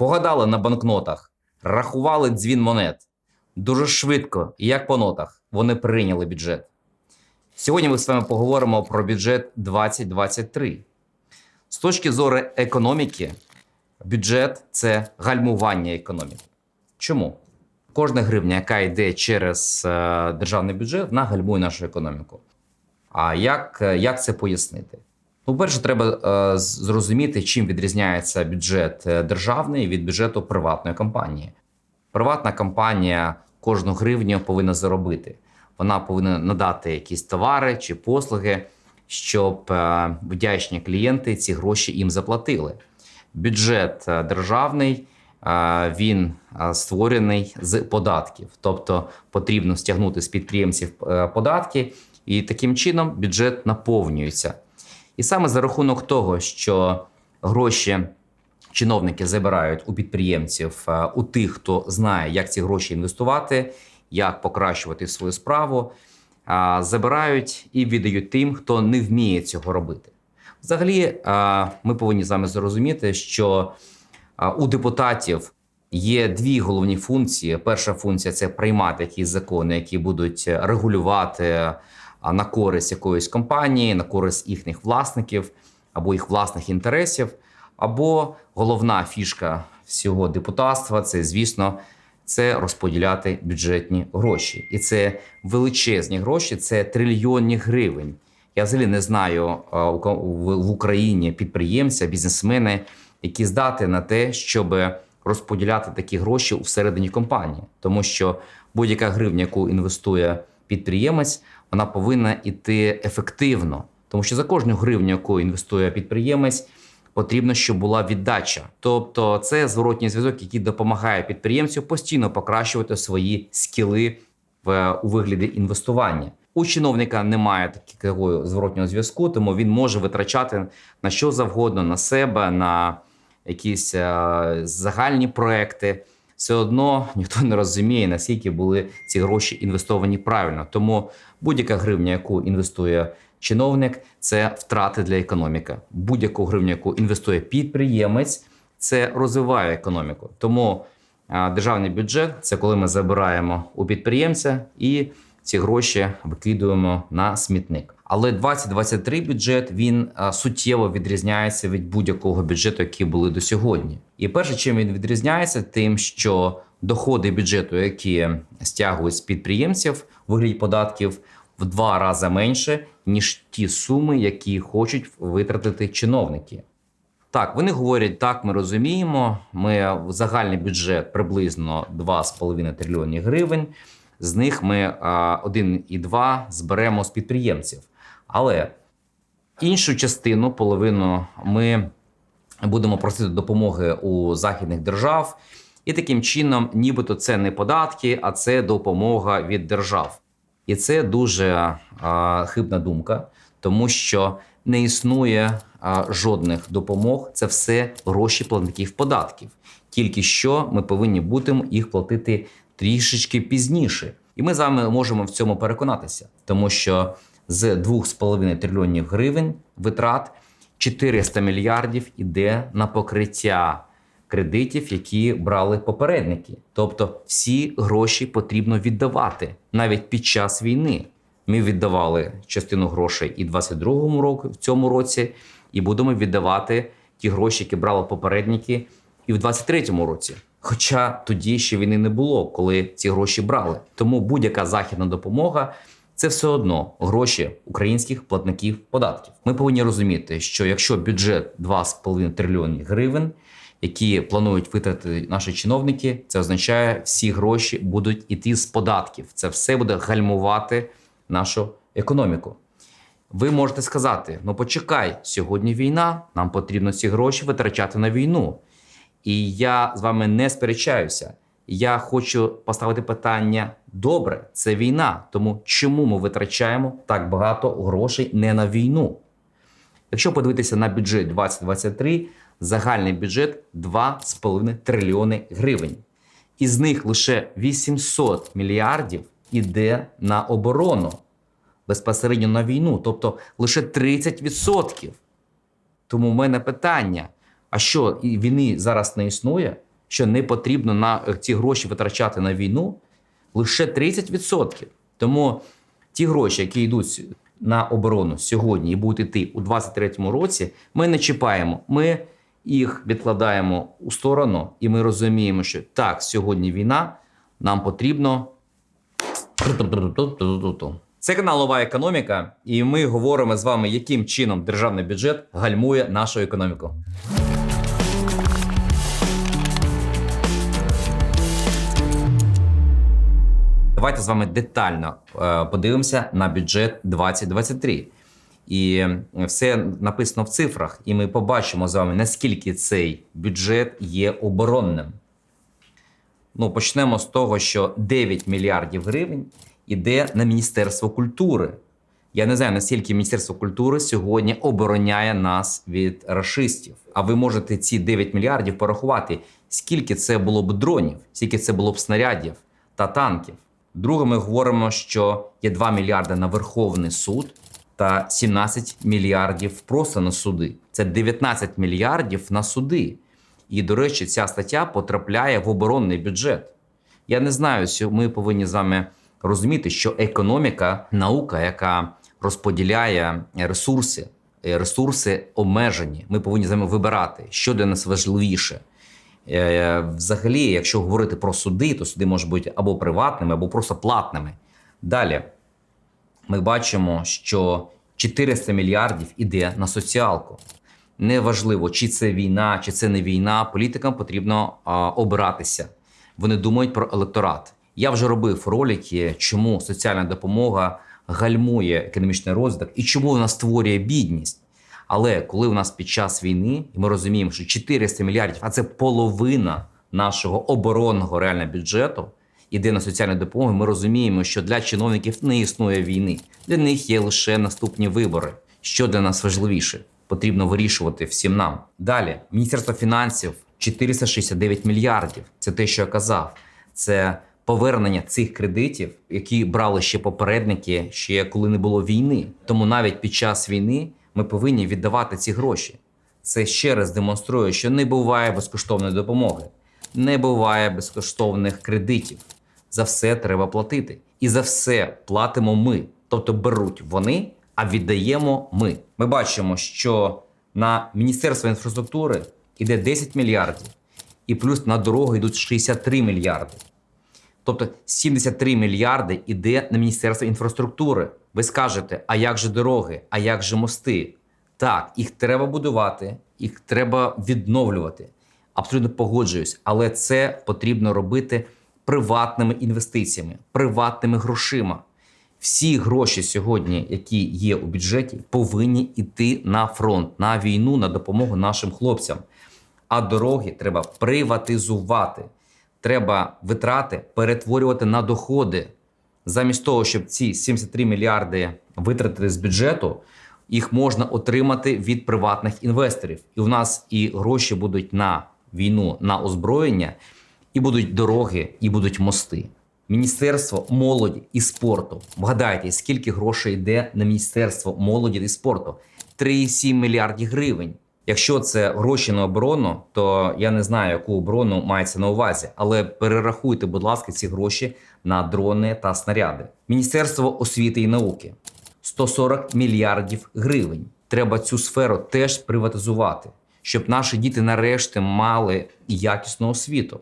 Погадали на банкнотах, рахували дзвін монет. Дуже швидко, як по нотах, вони прийняли бюджет. Сьогодні ми з вами поговоримо про бюджет 2023. З точки зору економіки, бюджет це гальмування економіки. Чому? Кожна гривня, яка йде через е, державний бюджет, вона гальмує нашу економіку. А як, е, як це пояснити? Ну, перше, треба е, зрозуміти, чим відрізняється бюджет е, державний від бюджету приватної компанії. Приватна компанія кожну гривню повинна заробити. Вона повинна надати якісь товари чи послуги, щоб е, вдячні клієнти ці гроші їм заплатили. Бюджет державний він створений з податків, тобто потрібно стягнути з підприємців податки, і таким чином бюджет наповнюється. І саме за рахунок того, що гроші чиновники забирають у підприємців, е, у тих, хто знає, як ці гроші інвестувати, як покращувати свою справу, е, забирають і віддають тим, хто не вміє цього робити. Взагалі, е, ми повинні з вами зрозуміти, що у депутатів є дві головні функції. Перша функція це приймати якісь закони, які будуть регулювати на користь якоїсь компанії, на користь їхніх власників або їх власних інтересів. Або головна фішка всього депутатства це, звісно, це розподіляти бюджетні гроші. І це величезні гроші, це трильйонні гривень. Я взагалі не знаю в Україні підприємця, бізнесмени, які здати на те, щоб розподіляти такі гроші всередині компанії, тому що будь-яка гривня, яку інвестує підприємець, вона повинна йти ефективно, тому що за кожну гривню, яку інвестує підприємець, потрібно, щоб була віддача. Тобто, це зворотній зв'язок, який допомагає підприємцю постійно покращувати свої скіли в у вигляді інвестування. У чиновника немає такого зворотнього зв'язку, тому він може витрачати на що завгодно на себе, на якісь е, загальні проекти. Все одно ніхто не розуміє, наскільки були ці гроші інвестовані правильно. Тому будь-яка гривня, яку інвестує чиновник, це втрати для економіки. Будь-яку гривню, яку інвестує підприємець, це розвиває економіку. Тому державний бюджет це коли ми забираємо у підприємця і ці гроші викидуємо на смітник. Але 2023 бюджет він суттєво відрізняється від будь-якого бюджету, які були до сьогодні. І перше, чим він відрізняється, тим, що доходи бюджету, які стягують з підприємців вигляді податків, в два рази менше, ніж ті суми, які хочуть витратити чиновники. Так, вони говорять, так, ми розуміємо. Ми в загальний бюджет приблизно 2,5 трильйони гривень. З них ми а, 1,2 зберемо з підприємців. Але іншу частину, половину, ми будемо просити допомоги у західних держав. І таким чином, нібито це не податки, а це допомога від держав. І це дуже а, хибна думка, тому що не існує а, жодних допомог. Це все гроші платників податків. Тільки що ми повинні будемо їх платити трішечки пізніше. І ми з вами можемо в цьому переконатися, тому що з 2,5 трильйонів гривень витрат 400 мільярдів іде на покриття кредитів, які брали попередники. Тобто всі гроші потрібно віддавати навіть під час війни. Ми віддавали частину грошей і в 22-му році, в цьому році, і будемо віддавати ті гроші, які брали попередники, і в 23-му році. Хоча тоді ще війни не було, коли ці гроші брали. Тому будь-яка західна допомога це все одно гроші українських платників податків. Ми повинні розуміти, що якщо бюджет 2,5 трильйони гривень, які планують витратити наші чиновники, це означає, всі гроші будуть іти з податків. Це все буде гальмувати нашу економіку. Ви можете сказати: ну почекай, сьогодні війна, нам потрібно ці гроші витрачати на війну. І я з вами не сперечаюся. Я хочу поставити питання: добре, це війна. Тому чому ми витрачаємо так багато грошей не на війну? Якщо подивитися на бюджет 2023, загальний бюджет 2,5 трильйони гривень. Із них лише 800 мільярдів іде на оборону безпосередньо на війну, тобто лише 30%. Тому в мене питання: а що і війни зараз не існує? що не потрібно на е, ці гроші витрачати на війну, лише 30%. Тому ті гроші, які йдуть на оборону сьогодні і будуть йти у 2023 році, ми не чіпаємо. Ми їх відкладаємо у сторону, і ми розуміємо, що так, сьогодні війна, нам потрібно. Це канал Нова економіка, і ми говоримо з вами, яким чином державний бюджет гальмує нашу економіку. Давайте з вами детально е, подивимося на бюджет 2023. І все написано в цифрах, і ми побачимо з вами, наскільки цей бюджет є оборонним. Ну, почнемо з того, що 9 мільярдів гривень іде на Міністерство культури. Я не знаю, наскільки Міністерство культури сьогодні обороняє нас від рашистів. А ви можете ці 9 мільярдів порахувати, скільки це було б дронів, скільки це було б снарядів та танків. Друге, ми говоримо, що є 2 мільярди на Верховний суд та 17 мільярдів просто на суди. Це 19 мільярдів на суди. І, до речі, ця стаття потрапляє в оборонний бюджет. Я не знаю, ми повинні з вами розуміти, що економіка, наука, яка розподіляє ресурси, ресурси обмежені. Ми повинні з вами вибирати, що для нас важливіше. Е, Взагалі, якщо говорити про суди, то суди можуть бути або приватними, або просто платними. Далі ми бачимо, що 400 мільярдів іде на соціалку. Неважливо, чи це війна, чи це не війна. Політикам потрібно обиратися. Вони думають про електорат. Я вже робив ролики, чому соціальна допомога гальмує економічний розвиток і чому вона створює бідність. Але коли у нас під час війни, і ми розуміємо, що 400 мільярдів, а це половина нашого оборонного реального бюджету, іде на соціальну допомогу, ми розуміємо, що для чиновників не існує війни. Для них є лише наступні вибори. Що для нас важливіше? Потрібно вирішувати всім нам. Далі, Міністерство фінансів 469 мільярдів. Це те, що я казав. Це повернення цих кредитів, які брали ще попередники, ще коли не було війни. Тому навіть під час війни ми повинні віддавати ці гроші. Це ще раз демонструє, що не буває безкоштовної допомоги, не буває безкоштовних кредитів. За все треба платити. І за все платимо ми. Тобто беруть вони, а віддаємо ми. Ми бачимо, що на Міністерство інфраструктури йде 10 мільярдів, і плюс на дороги йдуть 63 мільярди. Тобто 73 мільярди йде на Міністерство інфраструктури. Ви скажете, а як же дороги, а як же мости? Так, їх треба будувати, їх треба відновлювати. Абсолютно погоджуюсь, але це потрібно робити приватними інвестиціями, приватними грошима. Всі гроші сьогодні, які є у бюджеті, повинні йти на фронт, на війну, на допомогу нашим хлопцям. А дороги треба приватизувати. Треба витрати перетворювати на доходи. Замість того, щоб ці 73 мільярди витратити з бюджету, їх можна отримати від приватних інвесторів. І у нас і гроші будуть на війну, на озброєння, і будуть дороги, і будуть мости. Міністерство молоді і спорту. Вгадайте, скільки грошей йде на Міністерство молоді і спорту? 3,7 мільярдів гривень. Якщо це гроші на оборону, то я не знаю, яку оборону мається на увазі, але перерахуйте, будь ласка, ці гроші на дрони та снаряди. Міністерство освіти і науки 140 мільярдів гривень. Треба цю сферу теж приватизувати, щоб наші діти нарешті мали якісну освіту,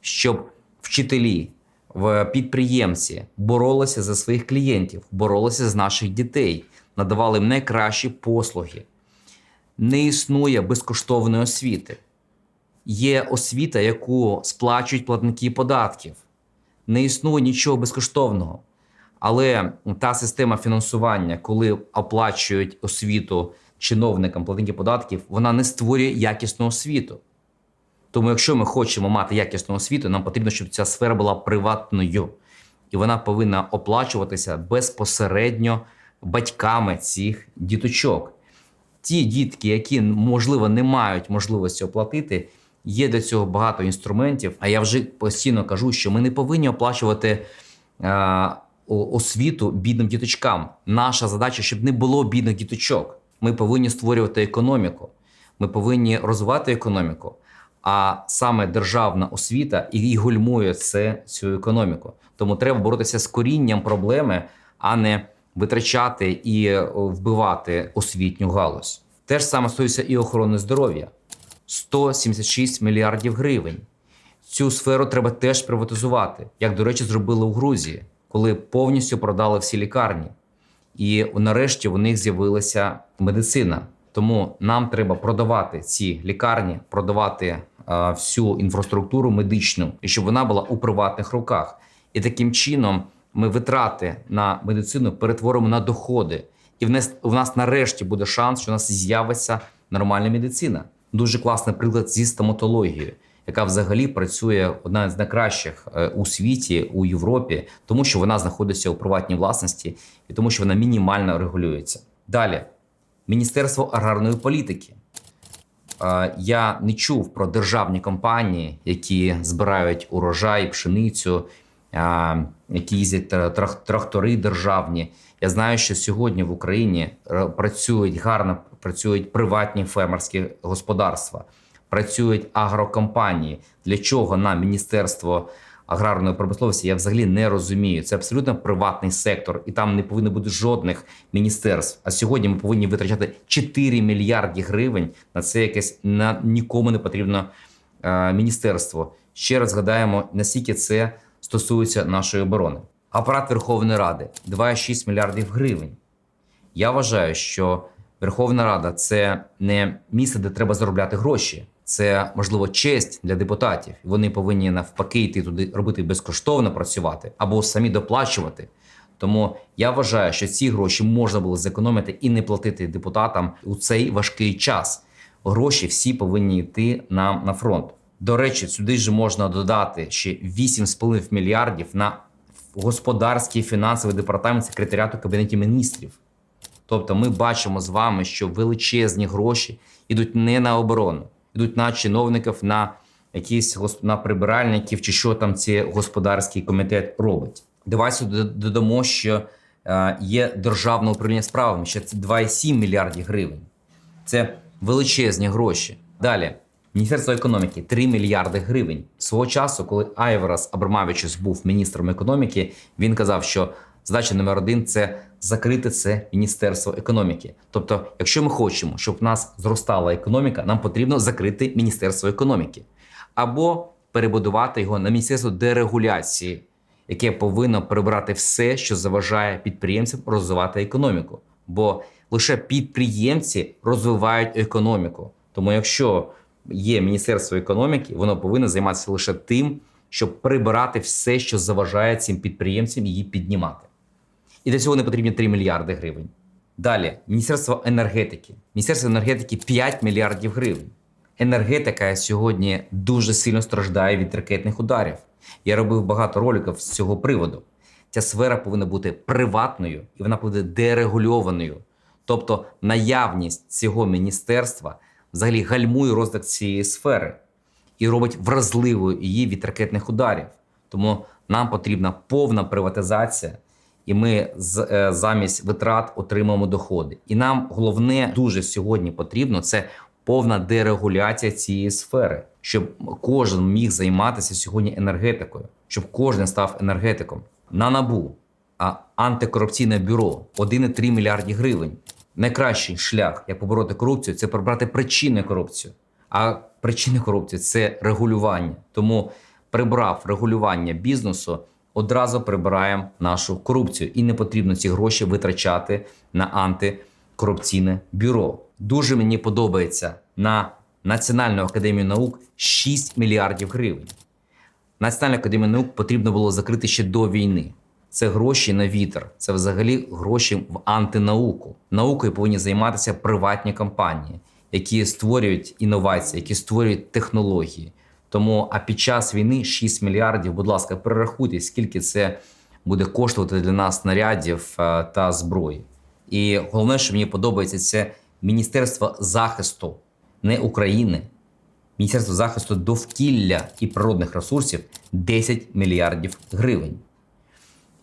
щоб вчителі, підприємці боролися за своїх клієнтів, боролися з наших дітей, надавали їм найкращі послуги. Не існує безкоштовної освіти. Є освіта, яку сплачують платники податків. Не існує нічого безкоштовного. Але та система фінансування, коли оплачують освіту чиновникам платників податків, вона не створює якісну освіту. Тому, якщо ми хочемо мати якісну освіту, нам потрібно, щоб ця сфера була приватною, і вона повинна оплачуватися безпосередньо батьками цих діточок. Ті дітки, які можливо не мають можливості оплатити, є для цього багато інструментів. А я вже постійно кажу, що ми не повинні оплачувати е, освіту бідним діточкам. Наша задача, щоб не було бідних діточок. Ми повинні створювати економіку. Ми повинні розвивати економіку. А саме державна освіта і гульмує це цю економіку. Тому треба боротися з корінням проблеми, а не витрачати і е, вбивати освітню галузь. Те ж саме стосується і охорони здоров'я. 176 мільярдів гривень. Цю сферу треба теж приватизувати, як, до речі, зробили у Грузії, коли повністю продали всі лікарні. І нарешті у них з'явилася медицина. Тому нам треба продавати ці лікарні, продавати е, всю інфраструктуру медичну, і щоб вона була у приватних руках. І таким чином ми витрати на медицину перетворимо на доходи. І в нас, у нас нарешті буде шанс, що у нас з'явиться нормальна медицина. Дуже класний приклад зі стоматологією, яка взагалі працює одна з найкращих е, у світі у Європі, тому що вона знаходиться у приватній власності і тому, що вона мінімально регулюється. Далі, Міністерство аграрної політики. Е, Я не чув про державні компанії, які збирають урожай, пшеницю, які їздять трактори державні. Я знаю, що сьогодні в Україні е, працюють гарно працюють приватні фермерські господарства, працюють агрокомпанії. Для чого нам міністерство аграрної промисловості? Я взагалі не розумію. Це абсолютно приватний сектор, і там не повинно бути жодних міністерств. А сьогодні ми повинні витрачати 4 мільярди гривень на це якесь на нікому не потрібно е, міністерство. Ще раз згадаємо, наскільки це стосується нашої оборони. Апарат Верховної Ради 2,6 мільярдів гривень. Я вважаю, що Верховна Рада це не місце, де треба заробляти гроші. Це можливо честь для депутатів. Вони повинні навпаки йти туди робити безкоштовно працювати або самі доплачувати. Тому я вважаю, що ці гроші можна було зекономити і не платити депутатам у цей важкий час. Гроші всі повинні йти нам на фронт. До речі, сюди ж можна додати ще 8,5 мільярдів на господарський фінансовий департамент секретаріату кабінетів міністрів. Тобто, ми бачимо з вами, що величезні гроші йдуть не на оборону, йдуть на чиновників, на якісь на прибиральників, чи що там цей господарський комітет робить. Давай сюди додамо, що е, є державне управління справами, ще це 2,7 мільярдів гривень. Це величезні гроші. Далі. Міністерство економіки 3 мільярди гривень. Свого часу, коли Айверас Абрамавичус був міністром економіки, він казав, що задача номер один це закрити це міністерство економіки. Тобто, якщо ми хочемо, щоб в нас зростала економіка, нам потрібно закрити міністерство економіки або перебудувати його на міністерство дерегуляції, яке повинно прибрати все, що заважає підприємцям розвивати економіку. Бо лише підприємці розвивають економіку. Тому, якщо є Міністерство економіки, воно повинно займатися лише тим, щоб прибирати все, що заважає цим підприємцям її піднімати. І для цього не потрібні 3 мільярди гривень. Далі, Міністерство енергетики. Міністерство енергетики 5 мільярдів гривень. Енергетика сьогодні дуже сильно страждає від ракетних ударів. Я робив багато роликів з цього приводу. Ця сфера повинна бути приватною і вона буде дерегульованою. Тобто наявність цього міністерства взагалі гальмує розвиток цієї сфери і робить вразливою її від ракетних ударів. Тому нам потрібна повна приватизація, і ми е, замість витрат отримаємо доходи. І нам головне дуже сьогодні потрібно це повна дерегуляція цієї сфери, щоб кожен міг займатися сьогодні енергетикою, щоб кожен став енергетиком. На набу антикорупційне бюро 1,3 мільярді гривень. Найкращий шлях, як побороти корупцію, це прибрати причини корупції. А причини корупції це регулювання. Тому прибрав регулювання бізнесу, одразу прибираємо нашу корупцію. І не потрібно ці гроші витрачати на антикорупційне бюро. Дуже мені подобається на Національну академію наук 6 мільярдів гривень. Національну академію наук потрібно було закрити ще до війни. Це гроші на вітер, це взагалі гроші в антинауку. Наукою повинні займатися приватні компанії, які створюють інновації, які створюють технології. Тому а під час війни 6 мільярдів, будь ласка, перерахуйте, скільки це буде коштувати для нас снарядів е, та зброї. І головне, що мені подобається, це Міністерство захисту не України, Міністерство захисту довкілля і природних ресурсів 10 мільярдів гривень.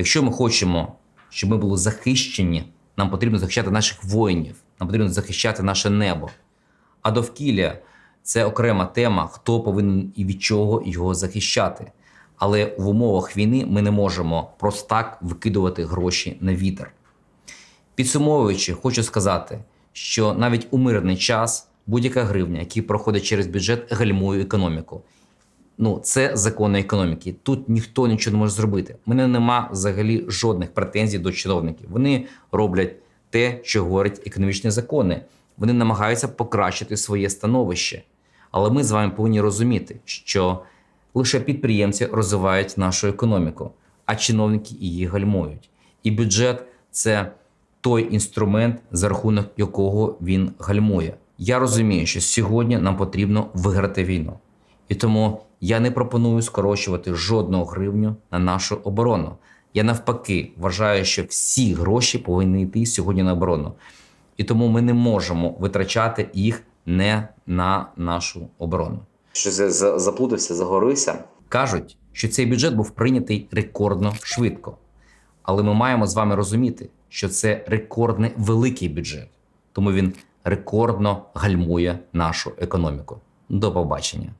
Якщо ми хочемо, щоб ми були захищені, нам потрібно захищати наших воїнів, нам потрібно захищати наше небо. А довкілля це окрема тема, хто повинен і від чого його захищати. Але в умовах війни ми не можемо просто так викидувати гроші на вітер. Підсумовуючи, хочу сказати, що навіть у мирний час будь-яка гривня, яка проходить через бюджет, гальмує економіку. Ну, це закони економіки. Тут ніхто нічого не може зробити. У мене нема взагалі жодних претензій до чиновників. Вони роблять те, що говорять економічні закони. Вони намагаються покращити своє становище. Але ми з вами повинні розуміти, що лише підприємці розвивають нашу економіку, а чиновники її гальмують. І бюджет це той інструмент, за рахунок якого він гальмує. Я розумію, що сьогодні нам потрібно виграти війну. І тому я не пропоную скорочувати жодного гривню на нашу оборону. Я навпаки вважаю, що всі гроші повинні йти сьогодні на оборону. І тому ми не можемо витрачати їх не на нашу оборону. Що заплутався, загорився. Кажуть, що цей бюджет був прийнятий рекордно швидко. Але ми маємо з вами розуміти, що це рекордний великий бюджет, тому він рекордно гальмує нашу економіку. До побачення.